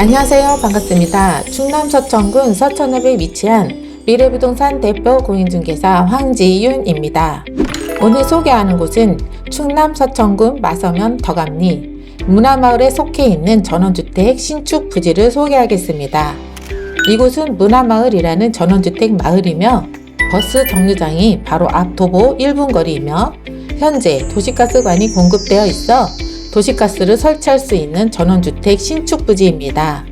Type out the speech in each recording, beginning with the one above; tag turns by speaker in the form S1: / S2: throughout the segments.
S1: 안녕하세요. 반갑습니다. 충남 서천군 서천읍에 위치한 미래부동산 대표 공인중개사 황지윤입니다. 오늘 소개하는 곳은 충남 서천군 마서면 덕암리 문화마을에 속해 있는 전원주택 신축 부지를 소개하겠습니다. 이곳은 문화마을이라는 전원주택 마을이며 버스 정류장이 바로 앞 도보 1분 거리이며 현재 도시가스관이 공급되어 있어 도시가스를 설치할 수 있는 전원주택 신축 부지입니다.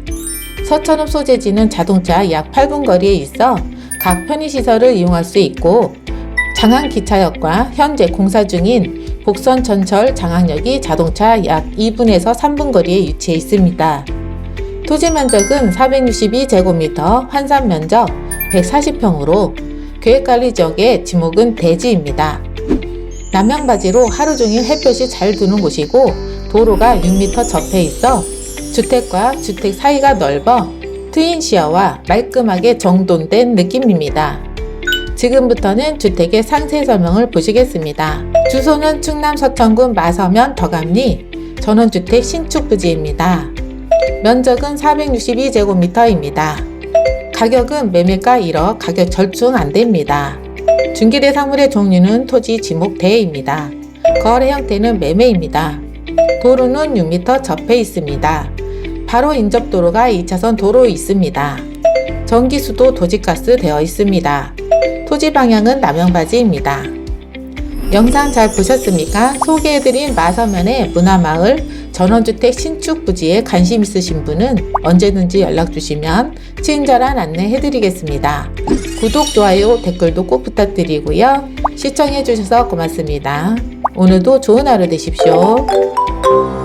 S1: 서천읍 소재지는 자동차 약 8분 거리에 있어 각 편의시설을 이용할 수 있고 장안기차역과 현재 공사 중인 복선 전철 장안역이 자동차 약 2분에서 3분 거리에 위치해 있습니다. 토지 면적은 462제곱미터, 환산 면적 140평으로 계획관리 지역의 지목은 대지입니다. 남양바지로 하루 종일 햇볕이 잘 드는 곳이고 도로가 6m 접해 있어 주택과 주택 사이가 넓어 트윈 시야와 말끔하게 정돈된 느낌입니다. 지금부터는 주택의 상세 설명을 보시겠습니다. 주소는 충남 서천군 마서면 덕암리 전원주택 신축 부지입니다. 면적은 462제곱미터입니다. 가격은 매매가 1억, 가격 절충 안 됩니다. 중개대 상물의 종류는 토지 지목 대입니다. 거래 형태는 매매입니다. 도로는 6m 접해 있습니다. 바로 인접도로가 2차선 도로 있습니다. 전기수도 도지가스 되어 있습니다. 토지 방향은 남영바지입니다. 영상 잘 보셨습니까? 소개해드린 마서면의 문화마을 전원주택 신축 부지에 관심 있으신 분은 언제든지 연락 주시면 친절한 안내 해드리겠습니다. 구독, 좋아요, 댓글도 꼭 부탁드리고요. 시청해주셔서 고맙습니다. 오늘도 좋은 하루 되십시오. thank you